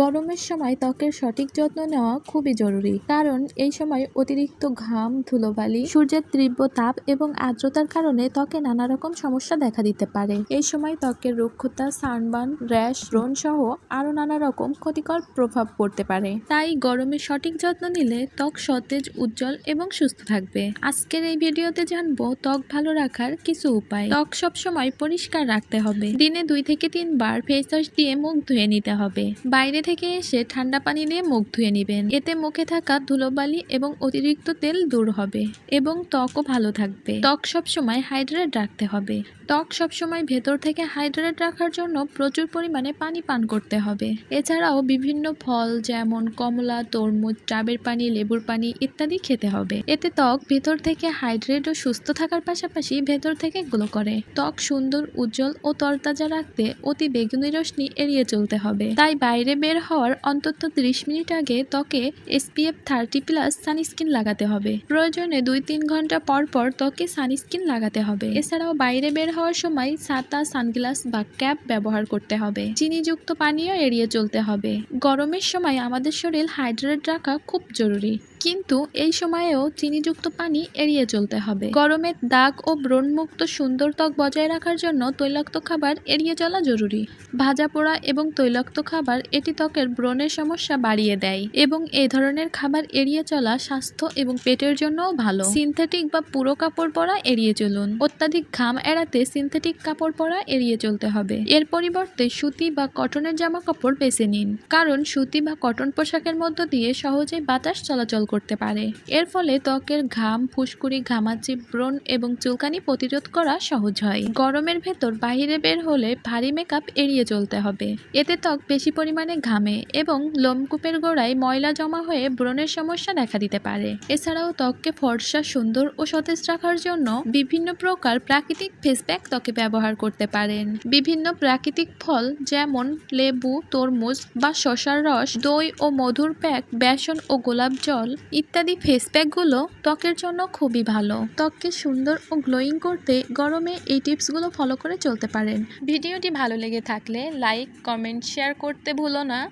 গরমের সময় ত্বকের সঠিক যত্ন নেওয়া খুবই জরুরি। কারণ এই সময় অতিরিক্ত ঘাম, ধুলোবালি, সূর্যের তীব্র তাপ এবং আর্দ্রতার কারণে ত্বকে নানা রকম সমস্যা দেখা দিতে পারে। এই সময় ত্বকের রুক্ষতা, সানবার্ন, র্যাশ, ব্রণ সহ আরও নানা রকম ক্ষতিকর প্রভাব পড়তে পারে। তাই গরমে সঠিক যত্ন নিলে ত্বক সতেজ, উজ্জ্বল এবং সুস্থ থাকবে। আজকের এই ভিডিওতে জানব ত্বক ভালো রাখার কিছু উপায়। ত্বক সব সময় পরিষ্কার রাখতে হবে। দিনে দুই থেকে তিনবার ফেস ওয়াশ দিয়ে মুখ ধুয়ে নিতে হবে। বাইরে থেকে এসে ঠান্ডা পানি দিয়ে মুখ ধুয়ে নেবেন। এতে মুখে থাকা ধুলোবালি এবং অতিরিক্ত তেল দূর হবে এবং ত্বকও ভালো থাকবে। ত্বক সবসময় হাইড্রেট রাখতে হবে। ত্বক সবসময় ভেতর থেকে হাইড্রেট রাখার জন্য প্রচুর পরিমাণে পানি পান করতে হবে। এছাড়াও বিভিন্ন ফল যেমন কমলা, তরমুজ, ডাবের পানি, লেবুর পানি ইত্যাদি খেতে হবে। এতে ত্বক ভেতর থেকে হাইড্রেট ও সুস্থ থাকার পাশাপাশি ভেতর থেকে গ্লো করে। ত্বক সুন্দর, উজ্জ্বল ও তরতাজা রাখতে অতি বেগুনি রশ্মি এড়িয়ে চলতে হবে। তাই বাইরে বের হওয়ার অন্তত ত্রিশ মিনিট আগে ত্বকে এসপিএফ থার্টি প্লাস সানস্ক্রিন লাগাতে হবে। প্রয়োজনে দুই তিন ঘণ্টা পর পর ত্বকে সানস্ক্রিন লাগাতে হবে। এছাড়াও বাইরে বের হওয়ার সময় ছাতা, সানগ্লাস বা ক্যাপ ব্যবহার করতে হবে। চিনিযুক্ত পানীয় এড়িয়ে চলতে হবে। গরমের সময় আমাদের শরীর হাইড্রেট রাখা খুব জরুরি। কিন্তু এই সময়েও চিনিযুক্ত পানি এড়িয়ে চলতে হবে। গরমের দাগ ও ব্রণমুক্ত সুন্দর ত্বক বজায় রাখার জন্য তৈলাক্ত খাবার এড়িয়ে চলা জরুরি। ভাজা পোড়া এবং তৈলাক্ত খাবার এটি ত্বকের ব্রণের সমস্যা বাড়িয়ে দেয় এবং এই ধরনের খাবার এড়িয়ে চলা স্বাস্থ্য এবং পেটের জন্যও ভালো। সিনথেটিক বা পুরো কাপড় পরা এড়িয়ে চলুন। অত্যাধিক ঘাম এড়াতে সিনথেটিক কাপড় পরা এড়িয়ে চলতে হবে। এর পরিবর্তে সুতি বা কটনের জামা কাপড় বেছে নিন। কারণ সুতি বা কটন পোশাকের মধ্য দিয়ে সহজেই বাতাস চলাচল করতে পারে। এর ফলে ত্বকের ঘাম, ফুসকুড়ি, ঘামাচি, ব্রণ এবং চুলকানি প্রতিরোধ করা সহজ হয়। গরমের ভেতর বাইরে বের হলে ভারী মেকআপ এড়িয়ে চলতে হবে। এতে ত্বক বেশি পরিমাণে ঘামে এবং লোমকূপের গোড়ায় ময়লা জমা হয়ে ব্রণের সমস্যা দেখা দিতে পারে। এছাড়াও ত্বককে ফর্সা, সুন্দর ও সতেজ রাখার জন্য বিভিন্ন প্রকার প্রাকৃতিক ফেস প্যাক ত্বকে ব্যবহার করতে পারেন। বিভিন্ন প্রাকৃতিক ফল যেমন লেবু, তরমুজ বা শশার রস, দই ও মধুর প্যাক বেসন ও গোলাপ জল ইত্যাদি ফেস প্যাকগুলো ত্বকের জন্য খুবই ভালো। ত্বককে সুন্দর ও গ্লোয়িং করতে গরমে এই টিপসগুলো ফলো করে চলতে পারেন। ভিডিওটি ভালো লেগে থাকলে লাইক কমেন্ট শেয়ার করতে ভুলো না।